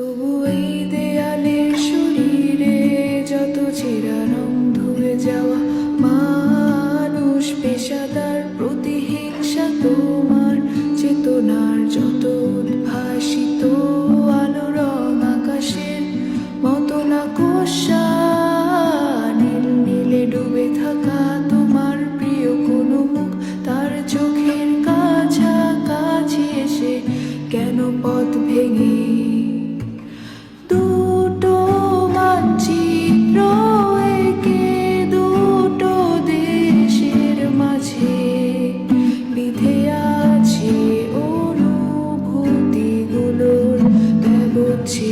তবু এই দেয়ালে শরীরে যত চিরারং ধুয়ে যাওয়া মানুষ পেশাদার অনুভূতিগুলোর দেবচ্ছি